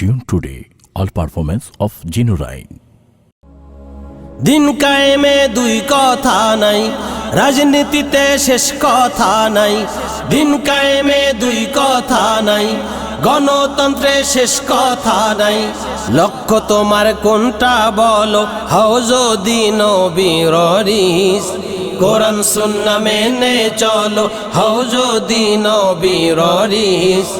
Tune today, all performance of Genuine. দিন কায়েমে দুই কথা নাই, রাজনীতিতে শেষ কথা নাই। দিন কায়েমে দুই কথা নাই, গণতন্ত্রে শেষ কথা নাই। লক্ষ্য তোমার কোনটা বলো, হও যদি নবীরিস কোরআন সুন্না মেনে চলো, হও যদি নবীরিস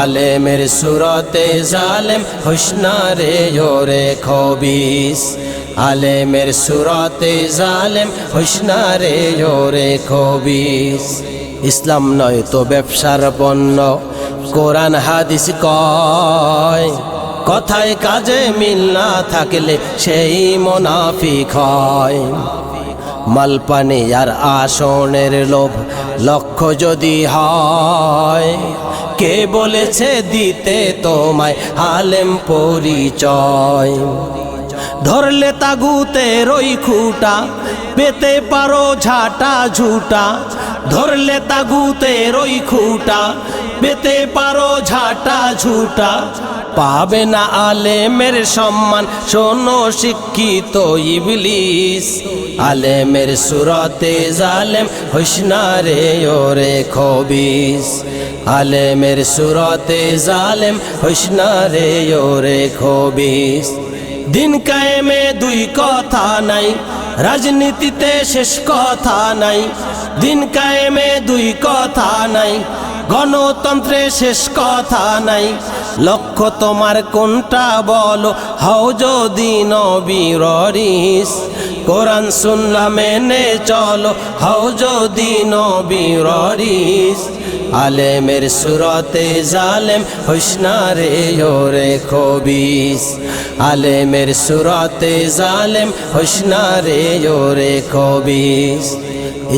আলেমের সুরতে জালেম হুসনারে ওরে খবিস। আলেমের সুরতে জালেম হুসনারে ওরে খবিস। ইসলাম নয় তো ব্যবসার পণ্য, কোরআন হাদিস কয়। কথায় কাজে মিল না থাকলে সেই মোনাফিক হয়। মালপানি আর আসনের লোভ লক্ষ্য যদি হয়। কে বলেছে দিতে তোমায় আলেম পরিচয়? ধরলে তাগুতে ওই খুঁটা, পেতে পারো ঝাটা ঝুটা। ধরলে তাগুতে ওই খুঁটা, পেতে পারো ঝাটা ঝুটা। পাবে না আলেমের সম্মান, শোনো শিক্ষিত ইবলিস। আলেমের সুরতে জালেম হুসনারে ওরে খবিস। আলেমের সুরতে জালেম হুসনারে ওরে খবিস। দিন কায়েমে দুই কথা নাই, রাজনীতিতে শেষ কথা নাই। দিন কায়েমে দুই কথা নাই, গণতন্ত্রে শেষ কথা নাই। লক্ষ্য তোমার কোনটা বলো, হও যদি নবীরিস কোরআন সুন্না মেনে চলো, হও যদি নবীরিস আলেমের সুরতে জালেম হুসনারে ওরে খবিস। আলেমের সুরতে জালেম হুসনারে ওরে খবিস।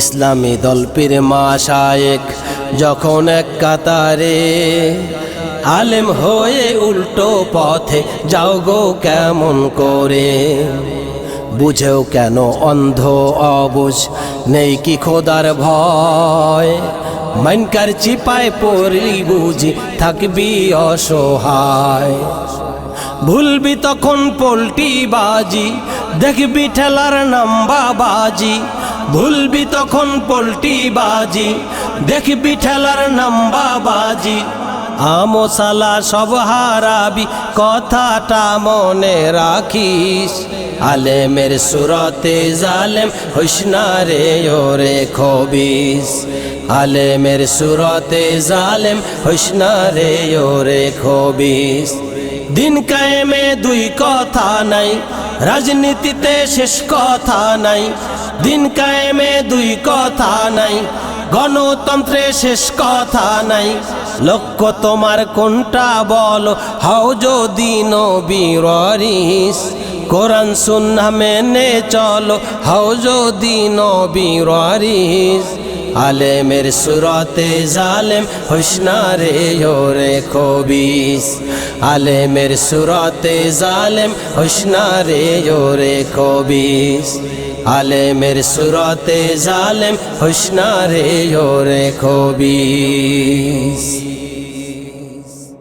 ইসলামী দল পীর মাশায়েক যখন এক কাতারে, আলেম হয়ে উল্টো পথে, যাও গো কেমন করে। বুঝেও কেন অন্ধ অবুঝ? নেই কি খোদার ভয়? মাইনকার চিপায় পড়লি বুঝি, থাকবি অসহায়। ভুলবি তখন পোল্টি বাজি, দেখবি ঠেলার নাম্বা বাজি। ভুলবি তখন পোল্টি বাজি, দেখবি ঠেলার নাম্বা বাজি। আমসালা সব হারাবি, কথাটা মনে রাখিস। আলেমের সুরতে জালেম হুসনারে ওরে খবিস। আলেমের সুরতে জালেম হুসনারে ওরে খবিস। দিন কায়েমে দুই কথা নাই, রাজনীতিতে শেষ কথা নাই। দিন কায়েমে দুই কথা নাই গণতন্ত্রে শেষ কথা নাই। লক্ষ্য তোমার কোনটা বলো? হও যদি নবীরিস কোরআন সুন্না মেনে চলো। হও যদি নবীরিস আলেমের সুরতে জালেম হুসনারে ওরে খবিস। আলেমের সুরতে জালেম হুসনারে ওরে খবিস। আলেমের সুরতে জালেম হুসনারে ওরে খবিস